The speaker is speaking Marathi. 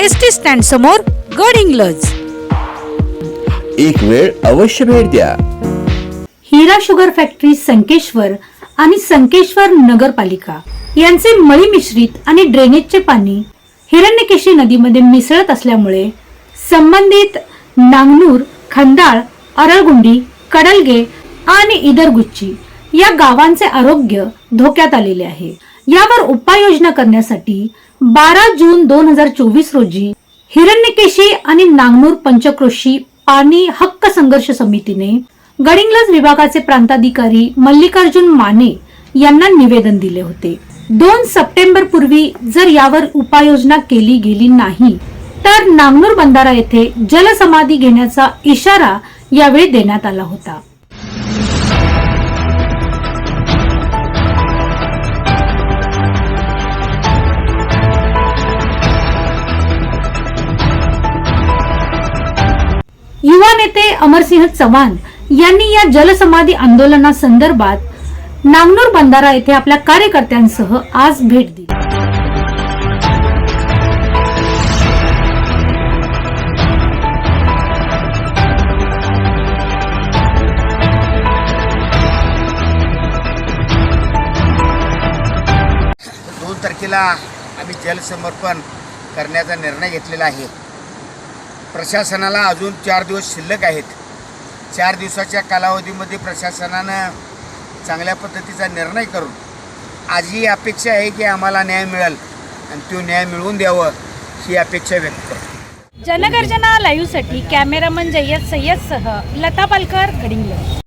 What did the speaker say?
एस टी स्टँड समोर गड इंग्लज. एक वेळ अवश्य भेट द्या. हिरा शुगर फॅक्टरी संकेश्वर आणि संकेश्वर नगरपालिका यांचे मळी मिश्रित आणि ड्रेनेजचे पाणी हिरण्यकेशी नदीमध्ये मिसळत असल्यामुळे संबंधित नांगनूर खंदाळ अरळगुंडी कडलगे आणि इदरगुच्ची या गावांचे आरोग्य धोक्यात आलेले आहे. यावर उपाययोजना करण्यासाठी बारा जून दोन हजार चोवीस रोजी हिरण्यकेशी आणि नांगनूर पंचक्रोशी पाणी हक्क संघर्ष समितीने गडिंग्लज विभागाचे प्रांताधिकारी मल्लिकार्जुन माने यांना निवेदन दिले होते. दोन सप्टेंबर पूर्वी जर यावर उपाययोजना केली गेली नाही तर नांगनूर बंधारा येथे जलसमाधी घेण्याचा इशारा यावेळी देण्यात आला होता. नेते अमरसिंह चव्हाण यांनी या जलसमाधी आंदोलनासंदर्भात नांगनूर बंधारा येथे आपल्या कार्यकर्त्यांसह आज भेट दिली. दोन तारखेला आम्ही जलसमर्पण करण्याचा निर्णय घेतलेला आहे. प्रशासनाला अजून चार दिवस शिल्लक आहेत. चार दिवसाच्या कालावधीमध्ये प्रशासनानं चांगल्या पद्धतीचा निर्णय करून आज ही अपेक्षा आहे की आम्हाला न्याय मिळेल आणि तो न्याय मिळवून द्यावं ही अपेक्षा व्यक्त करतो. जनगर्जना लाईव्हसाठी कॅमेरामन जय्यद सय्यदसह लता पालकर गडिंग्लज